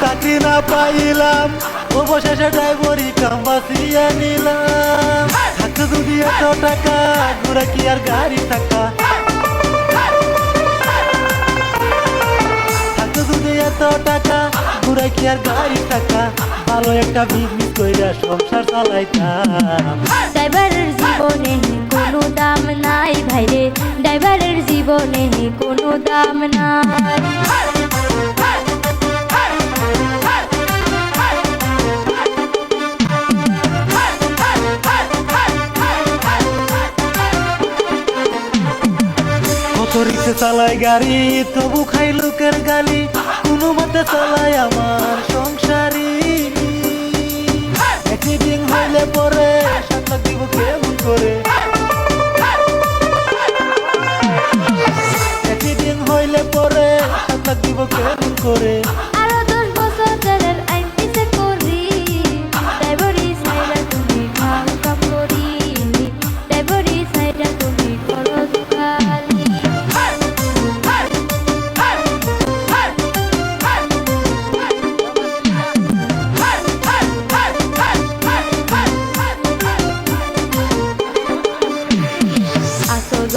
চাকরি না পাইলাম। অবশেষে ড্রাইভারি কাম বাঁচিয়ে নিলাম। থাকতে যদি এত টাকা ঘুরে কি আর গাড়ি টাকা থাকতে যদি এত টাকা ঘুরে কি আর গাড়ি টাকা ভালো একটা বিজনেস কইরা সংসার চালাইতাম। ড্রাইভারের জীবনে কোনো দাম নাই ভাইরে। ড্রাইভারের জীবনে কোনো দাম নাই। রিক্সে চালাই গাড়ি, তবু খাই লোকের গালি। কোনো মতে চালাই আমার সংসারি। একটি দিন হইলে পরে সাত লাখ দিব কেমন করে। দিন হইলে পরে সাত লাখ দিব কেমন করে।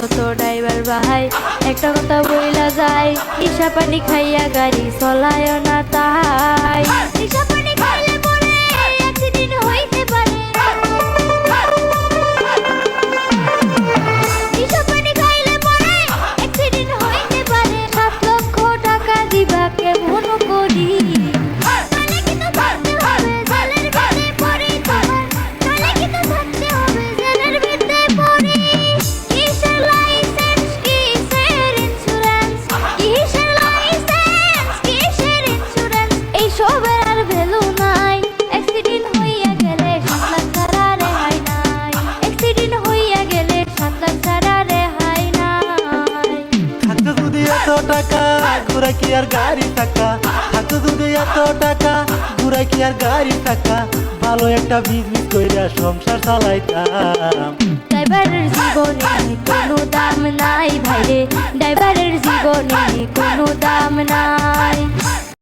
যত ড্রাইভার ভাই? একটা কথা বইলা যায় নিশা পানি খাইয়া গাড়ি চলায় না ঘুরে কি আর গাড়ি থাকা। হাত দুধে এত টাকা ঘুরে কি আর গাড়ি থাকা। ভালো একটা বিজনেস কইরা সংসার চালাইতাম। ড্রাইভারের জীবনে কোনো দাম নাই ভাইরে। ড্রাইভারের জীবনে কোনো দাম নাই।